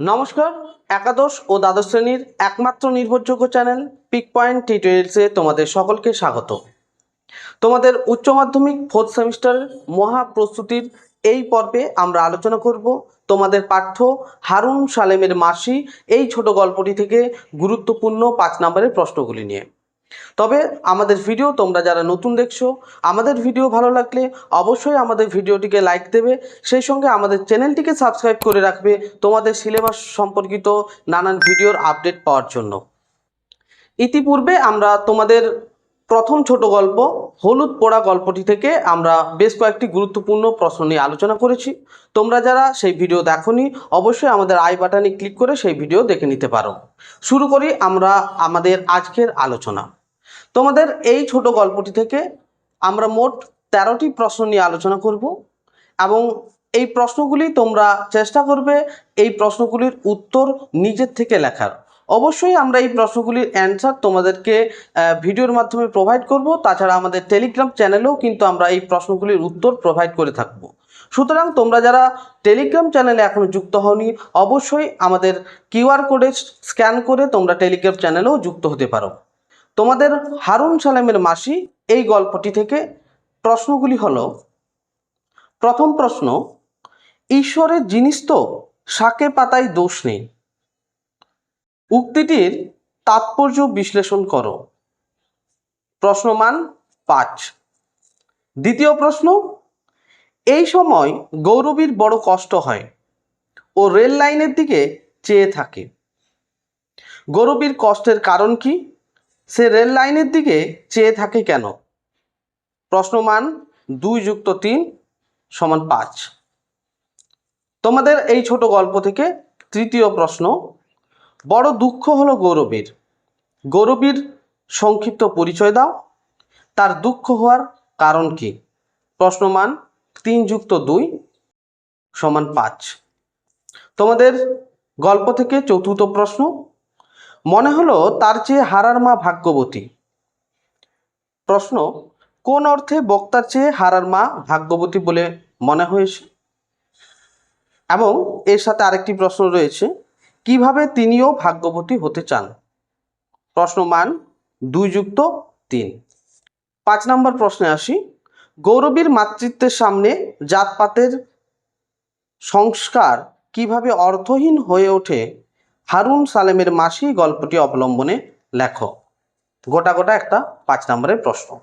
নমস্কার, একাদশ ও দ্বাদশ শ্রেণির একমাত্র নির্ভরযোগ্য চ্যানেল পিক পয়েন্ট টিউটোরিয়ালসে তোমাদের সকলকে স্বাগত। তোমাদের উচ্চ মাধ্যমিক ফোর্থ সেমিস্টারের মহা প্রস্তুতির এই পর্বে আমরা আলোচনা করব তোমাদের পাঠ্য হারুন সালেমের মাসি এই ছোট গল্পটি থেকে গুরুত্বপূর্ণ পাঁচ নম্বরের প্রশ্নগুলি নিয়ে। তবে আমাদের ভিডিও তোমরা যারা নতুন দেখছ, আমাদের ভিডিও ভালো লাগলে অবশ্যই আমাদের ভিডিওটিকে লাইক দেবে। সেই সঙ্গে আমাদের চ্যানেলটিকে সাবস্ক্রাইব করে রাখবে তোমাদের সিলেবাস সম্পর্কিত নানান ভিডিওর আপডেট পাওয়ার জন্য। ইতিপূর্বে আমরা তোমাদের প্রথম ছোট গল্প, হলুদ পোড়া গল্পটি থেকে আমরা বেশ কয়েকটি গুরুত্বপূর্ণ প্রশ্ন নিয়ে আলোচনা করেছি। তোমরা যারা সেই ভিডিও দেখোনি, অবশ্যই আমাদের আই বাটনে ক্লিক করে সেই ভিডিও দেখে নিতে পারো। শুরু করি আমরা আমাদের আজকের আলোচনা। তোমাদের এই ছোট গল্পটি থেকে আমরা মোট তেরোটি প্রশ্ন নিয়ে আলোচনা করব এবং এই প্রশ্নগুলি তোমরা চেষ্টা করবে এই প্রশ্নগুলির উত্তর নিজের থেকে লেখার। অবশ্যই আমরা এই প্রশ্নগুলির অ্যান্সার তোমাদেরকে ভিডিওর মাধ্যমে প্রোভাইড করব। তাছাড়া আমাদের টেলিগ্রাম চ্যানেলেও কিন্তু আমরা এই প্রশ্নগুলির উত্তর প্রোভাইড করে থাকব। সুতরাং তোমরা যারা টেলিগ্রাম চ্যানেলে এখনও যুক্ত হওনি, অবশ্যই আমাদের কিউআর কোডে স্ক্যান করে তোমরা টেলিগ্রাম চ্যানেলেও যুক্ত হতে পারো। তোমাদের হারুন সালামের মাসি এই গল্পটি থেকে প্রশ্নগুলি হলো, প্রথম প্রশ্ন, ঈশ্বরের জিনিস তো শাকে পাতায় দোষ নেই। উক্তিটির তাৎপর্য বিশ্লেষণ করো। প্রশ্নমান পাঁচ। দ্বিতীয় প্রশ্ন, এই সময় গৌরবীর বড় কষ্ট হয় ও রেল লাইনের দিকে চেয়ে থাকে। গৌরবীর কষ্টের কারণ কি? সে রেল লাইনের দিকে চেয়ে থাকে কেন? প্রশ্নমান দুই যুক্ত তিন সমান পাঁচ। তোমাদের এই ছোট গল্প থেকে তৃতীয় প্রশ্ন বড় দুঃখ হলো গৌরবীর। গৌরবীর সংক্ষিপ্ত পরিচয় দাও। তার দুঃখ হওয়ার কারণ কি? প্রশ্নমান তিন যুক্ত দুই সমান পাঁচ। তোমাদের গল্প থেকে চতুর্থ প্রশ্ন। মনে হলো তার চেয়ে হারার মা ভাগ্যবতী। প্রশ্ন, কোন অর্থে বক্তার চেয়ে হারার মা ভাগ্যবতী বলে মনে হয়েছে? এবং এর সাথে আরেকটি প্রশ্ন রয়েছে। কীভাবে তিনিও ভাগ্যবতী হতে চান? প্রশ্নমান দুই যুক্ত তিন। পাঁচ নম্বর প্রশ্নে আসি। গৌরবীর মাতৃত্বের সামনে জাতপাতের সংস্কার কীভাবে অর্থহীন হয়ে ওঠে হারুন সালেমের মাসি গল্পটি অবলম্বনে লেখো। গোটা গোটা একটা পাঁচ নম্বরের প্রশ্ন।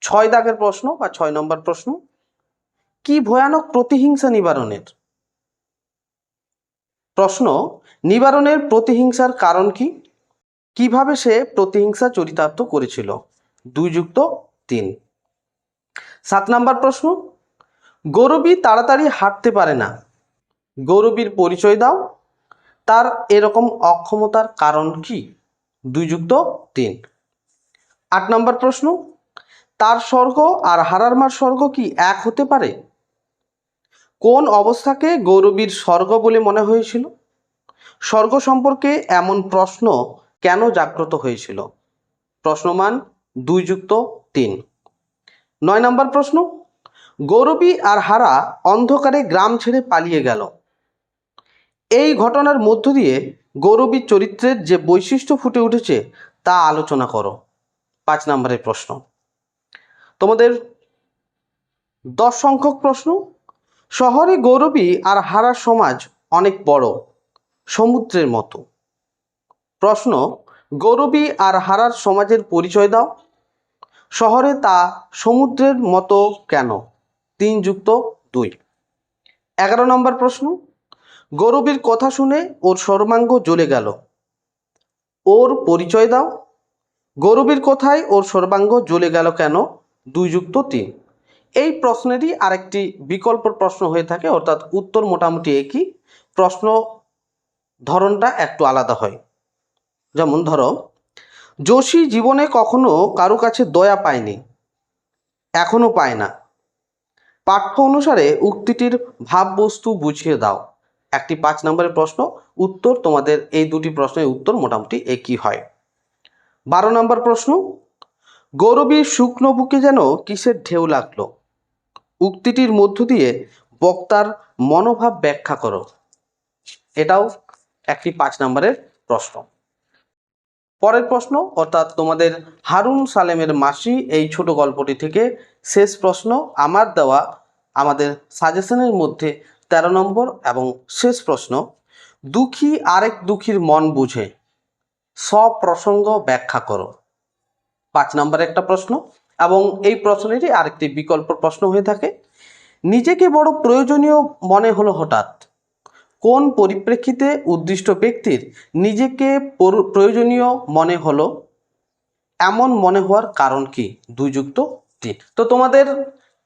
ছয় দাগের প্রশ্ন বা ছয় নম্বর প্রশ্ন। কি ভয়ানক প্রতিহিংসা নিবারণের? প্রশ্ন, নিবারণের প্রতিহিংসার কারণ কি? কীভাবে সে প্রতিহিংসা চরিতার্থ করেছিল? দুই যুক্ত তিন। সাত নম্বর প্রশ্ন, গৌরবী তাড়াতাড়ি হাঁটতে পারে না। গৌরবীর পরিচয় দাও। তার এরকম অক্ষমতার কারণ কি? দুই যুক্ত তিন। আট নম্বর প্রশ্ন, তার স্বর্গ আর হারার মার স্বর্গ কি এক হতে পারে? কোন অবস্থাকে গৌরবীর স্বর্গ বলে মনে হয়েছিল? স্বর্গ সম্পর্কে এমন প্রশ্ন কেন জাগ্রত হয়েছিল? প্রশ্নমান দুই যুক্ত তিন। নয় নম্বর প্রশ্ন, গৌরবী আর হারা অন্ধকারে গ্রাম ছেড়ে পালিয়ে গেল। এই ঘটনার মধ্য দিয়ে গৌরবীর চরিত্রের যে বৈশিষ্ট্য ফুটে উঠেছে তা আলোচনা করো। পাঁচ নম্বরের প্রশ্ন, তোমাদের দশ সংখ্যক প্রশ্ন শহরে গৌরবী আর হারার সমাজ অনেক বড়, সমুদ্রের মতো। প্রশ্ন, গৌরবী আর হারার সমাজের পরিচয় দাও। শহরে তা সমুদ্রের মতো কেন? তিন যুক্ত দুই। এগারো নম্বর প্রশ্ন, গৌরবীর কথা শুনে ওর সর্বাঙ্গ জ্বলে গেল। ওর পরিচয় দাও। গৌরবীর কথায় ওর সর্বাঙ্গ জ্বলে গেল কেন? দুই যুক্ত তিন। এই প্রশ্নেরই আরেকটি বিকল্প প্রশ্ন হয়ে থাকে, অর্থাৎ উত্তর মোটামুটি একই। প্রশ্ন ধরনটা একটু আলাদা হয়। যেমন ধরো, যোশী জীবনে কখনো কারও কাছে দয়া পায়নি, এখনও পায় না। পাঠ্য অনুসারে উক্তিটির ভাববস্তু বুঝিয়ে দাও। একটি পাঁচ নম্বরের প্রশ্ন, উত্তর তোমাদের এই দুটি প্রশ্নের উত্তর মোটামুটি একই হয়। বারো নম্বর প্রশ্ন, গৌরবীর শুকনো বুকে যেন কিসের ঢেউ লাগল? উক্তিটির মধ্য দিয়ে বক্তার মনোভাব ব্যাখ্যা করো। এটাও একটি পাঁচ নম্বরের প্রশ্ন। পরের প্রশ্ন, অর্থাৎ তোমাদের হারুন সালেমের মাসি এই ছোট গল্পটি থেকে শেষ প্রশ্ন, আমার দেওয়া আমাদের সাজেশনের মধ্যে তেরো নম্বর এবং শেষ প্রশ্ন, দুঃখী আরেক দুঃখীর মন বুঝে সব প্রসঙ্গ ব্যাখ্যা করো। পাঁচ নম্বর একটা প্রশ্ন এবং এই প্রশ্নেরই আরেকটি বিকল্প প্রশ্ন হয়ে থাকে। নিজেকে বড় প্রয়োজনীয় মনে হলো হঠাৎ। কোন পরিপ্রেক্ষিতে উদ্দিষ্ট ব্যক্তির নিজেকে প্রয়োজনীয় মনে হলো? এমন মনে হওয়ার কারণ কি? দুই যুক্ত তিন। তো তোমাদের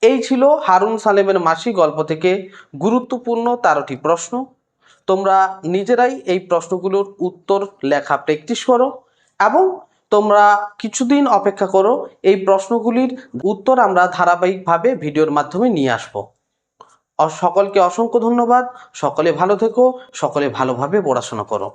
এই ছিল হারুন সালেমের মাসি গল্প থেকে গুরুত্বপূর্ণ তেরোটি প্রশ্ন। তোমরা নিজেরাই এই প্রশ্নগুলোর উত্তর, লেখা, প্র্যাকটিস করো এবং তোমরা কিছুদিন অপেক্ষা করো, এই প্রশ্নগুলির উত্তর আমরা ধারাবাহিকভাবে ভিডিওর মাধ্যমে নিয়ে আসব। সকলকে অসংখ্য ধন্যবাদ, সকলে ভালো থেকো, সকলে ভালোভাবে পড়াশোনা করো।